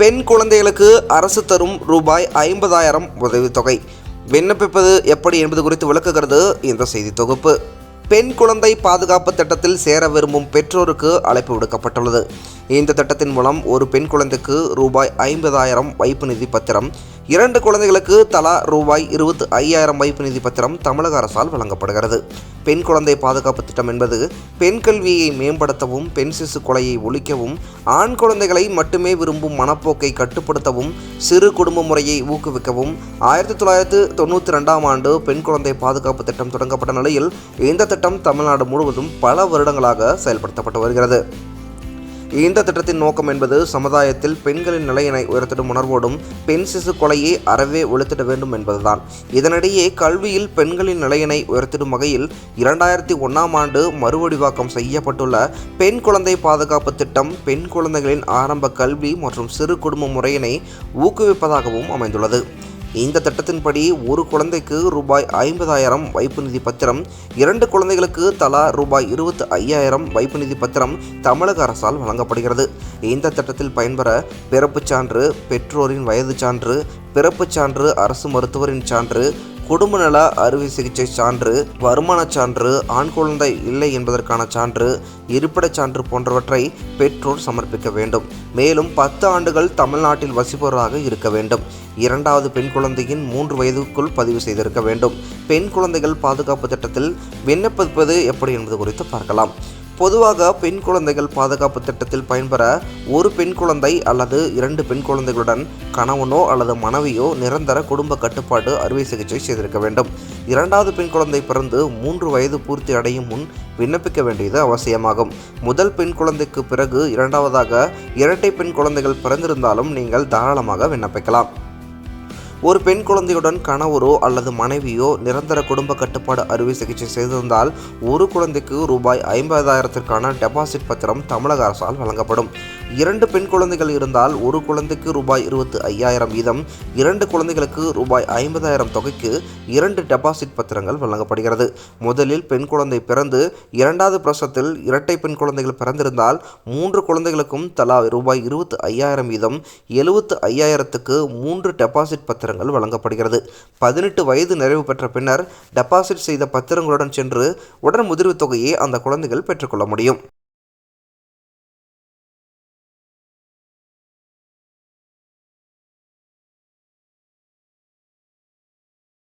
பெண் குழந்தைகளுக்கு அரசு தரும் ரூபாய் ஐம்பதாயிரம் உதவித்தொகை. விண்ணப்பிப்பது எப்படி என்பது குறித்து விளக்குகிறது இந்த செய்தி தொகுப்பு. பெண் குழந்தை பாதுகாப்பு திட்டத்தில் சேர விரும்பும் பெற்றோருக்கு அழைப்பு விடுக்கப்பட்டுள்ளது. இந்த திட்டத்தின் மூலம் ஒரு பெண் குழந்தைக்கு ரூபாய் ஐம்பதாயிரம் வைப்பு நிதி பத்திரம் இரண்டு குழந்தைகளுக்கு தலா ரூபாய் இருபத்தி ஐயாயிரம் வைப்பு நிதி பத்திரம் தமிழக அரசால் வழங்கப்படுகிறது. பெண் குழந்தை பாதுகாப்பு திட்டம் என்பது பெண் கல்வியை மேம்படுத்தவும் பெண் சிசு கொலையை ஒழிக்கவும் ஆண் குழந்தைகளை மட்டுமே விரும்பும் மனப்போக்கை கட்டுப்படுத்தவும் சிறு குடும்ப முறையை ஊக்குவிக்கவும். ஆயிரத்தி தொள்ளாயிரத்து தொண்ணூற்றி ரெண்டாம் ஆண்டு பெண் குழந்தை பாதுகாப்பு திட்டம் தொடங்கப்பட்ட நிலையில் இந்த திட்டம் தமிழ்நாடு முழுவதும் பல வருடங்களாக செயல்படுத்தப்பட்டு வருகிறது. இந்த திட்டத்தின் நோக்கம் என்பது சமுதாயத்தில் பெண்களின் நிலையினை உயர்த்திடும் உணர்வோடும் பெண் சிசு கொலையை அறவே ஒழித்திட வேண்டும் என்பதுதான். இதனிடையே கல்வியில் பெண்களின் நிலையினை உயர்த்திடும் வகையில் இரண்டாயிரத்தி ஒன்றாம் ஆண்டு மறுவடிவாக்கம் செய்யப்பட்டுள்ள பெண் குழந்தை பாதுகாப்பு திட்டம் பெண் குழந்தைகளின் ஆரம்ப கல்வி மற்றும் சிறு குடும்ப முறையினை ஊக்குவிப்பதாகவும் அமைந்துள்ளது. இந்த திட்டத்தின்படி ஒரு குழந்தைக்கு ரூபாய் ஐம்பதாயிரம் வைப்பு நிதி பத்திரம் இரண்டு குழந்தைகளுக்கு தலா ரூபாய் இருபத்தி ஐயாயிரம் வைப்பு நிதி பத்திரம் தமிழக அரசால் வழங்கப்படுகிறது. இந்த திட்டத்தில் பயன்பெற பிறப்புச் சான்று பெற்றோரின் வயது சான்று பிறப்புச் சான்று அரசு மருத்துவரின் சான்று குடும்ப நல அறுவை சிகிச்சை சான்று வருமானச் சான்று ஆண் குழந்தை இல்லை என்பதற்கான சான்று இருப்பிடச் சான்று போன்றவற்றை பெற்றோர் சமர்ப்பிக்க வேண்டும். மேலும் பத்து ஆண்டுகள் தமிழ்நாட்டில் வசிப்பவராக இருக்க வேண்டும். இரண்டாவது பெண் குழந்தையின் மூன்று வயதுக்குள் பதிவு செய்திருக்க வேண்டும். பெண் குழந்தைகள் பாதுகாப்பு திட்டத்தில் விண்ணப்பிப்பது எப்படி என்பது குறித்து பார்க்கலாம். பொதுவாக பெண் குழந்தைகள் பாதுகாப்பு திட்டத்தில் பயன்பெற ஒரு பெண் குழந்தை அல்லது இரண்டு பெண் குழந்தைகளுடன் கணவனோ அல்லது மனைவியோ நிரந்தர குடும்ப கட்டுப்பாடு அறுவை சிகிச்சை செய்திருக்க வேண்டும். இரண்டாவது பெண் குழந்தை பிறந்து மூன்று வயது பூர்த்தி அடையும் முன் விண்ணப்பிக்க வேண்டியது அவசியமாகும். முதல் பெண் குழந்தைக்கு பிறகு இரண்டாவதாக இரட்டை பெண் குழந்தைகள் பிறந்திருந்தாலும் நீங்கள் தாராளமாக விண்ணப்பிக்கலாம். ஒரு பெண் குழந்தையுடன் கணவரோ அல்லது மனைவியோ நிரந்தர குடும்ப கட்டுப்பாடு அறுவை சிகிச்சை செய்திருந்தால் ஒரு குழந்தைக்கு ரூபாய் ஐம்பதாயிரத்திற்கான டெபாசிட் பத்திரம் தமிழக அரசால் வழங்கப்படும். இரண்டு பெண் குழந்தைகள் இருந்தால் ஒரு குழந்தைக்கு ரூபாய் இருபத்தி ஐயாயிரம் வீதம் இரண்டு குழந்தைகளுக்கு ரூபாய் ஐம்பதாயிரம் தொகைக்கு இரண்டு டெபாசிட் பத்திரங்கள் வழங்கப்படுகிறது. முதலில் பெண் குழந்தை பிறந்து இரண்டாவது பிரசவத்தில் இரட்டை பெண் குழந்தைகள் பிறந்திருந்தால் மூன்று குழந்தைகளுக்கும் தலா ரூபாய் இருபத்தி ஐயாயிரம் வீதம் எழுபத்து ஐயாயிரத்துக்கு மூன்று டெபாசிட் பத்திரங்கள் வழங்கப்படுகிறது. பதினெட்டு வயது நிறைவு பெற்ற பின்னர் டெபாசிட் செய்த பத்திரங்களுடன் சென்று உடன் முதிர்வு தொகையை அந்த குழந்தைகள் பெற்றுக்கொள்ள முடியும்.